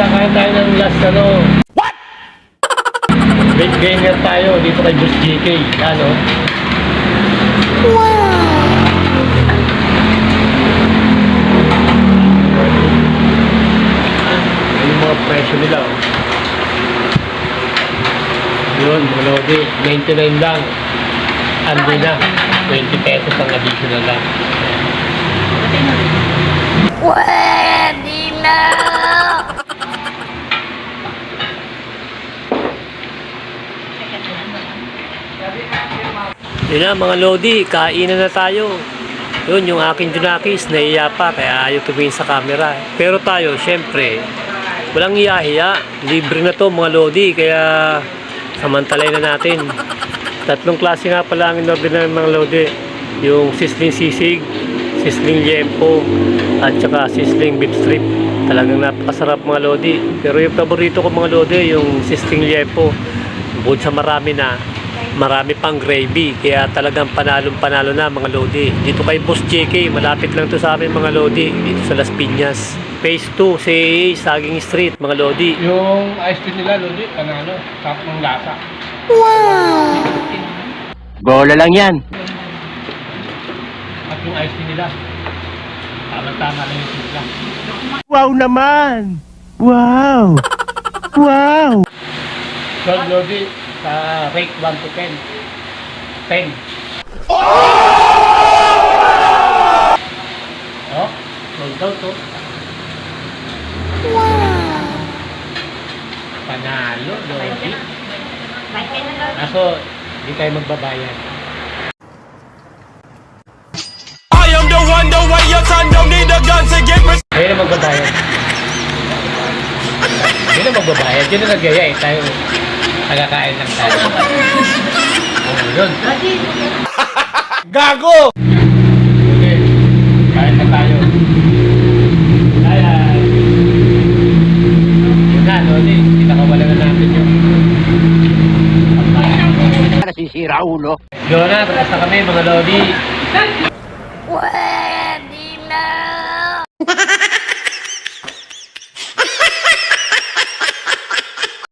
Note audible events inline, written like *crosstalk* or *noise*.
kakain tayo ng last ano. What? Weight gainer tayo dito kay Boss JK. Ano? Wow! yung mga presyo nila. Oh. Yun, mga lodi. 99 lang. Andi na. 20 pesos ang additional lang. Pwede na! Yun na mga Lodi, kainan na tayo. Yun, yung aking Junakis, naiya pa, kaya ayaw tumingin sa camera. Pero tayo, syempre, walang iyahiya. Libre na to mga Lodi, kaya samantalay na natin. Tatlong klase nga pala ang in-order ng mga Lodi. Yung sisling sisig, sisling liempo, at saka sisling beef strip. Talagang napakasarap mga Lodi. Pero yung paborito ko mga Lodi, yung sisling liempo. Bukod sa marami na, marami pang gravy. Kaya talagang panalong panalo na mga lodi. Dito kay Boss JK malapit lang to sa amin mga lodi dito sa Las Piñas. Phase 2 sa Saging Street mga lodi. Yung ice cream nila, Lodi, panalo. Sarap ng lasa. bola lang yan. At yung ice cream nila, tama-tama lang yung timpla. wow naman! Wow! Wow! 12 Lodi, sa rate 1 to 10. 10. Oh, sold out to. Panalo, Lodi. Kaso, hindi tayo magbabayad. I am the one, the way your son don't need a gun to get me. Kayo na magbabayad. Hindi na magbabayad. Yun na nagyaya eh. Tayo, nagkakain lang tayo. Oo, *laughs* yun. Gago! Okay. Kain na tayo. Kaya, yun na, Lodi. Pinakawala na natin yun. nasisira ulo Yun na, tapos na kami mga Lodi.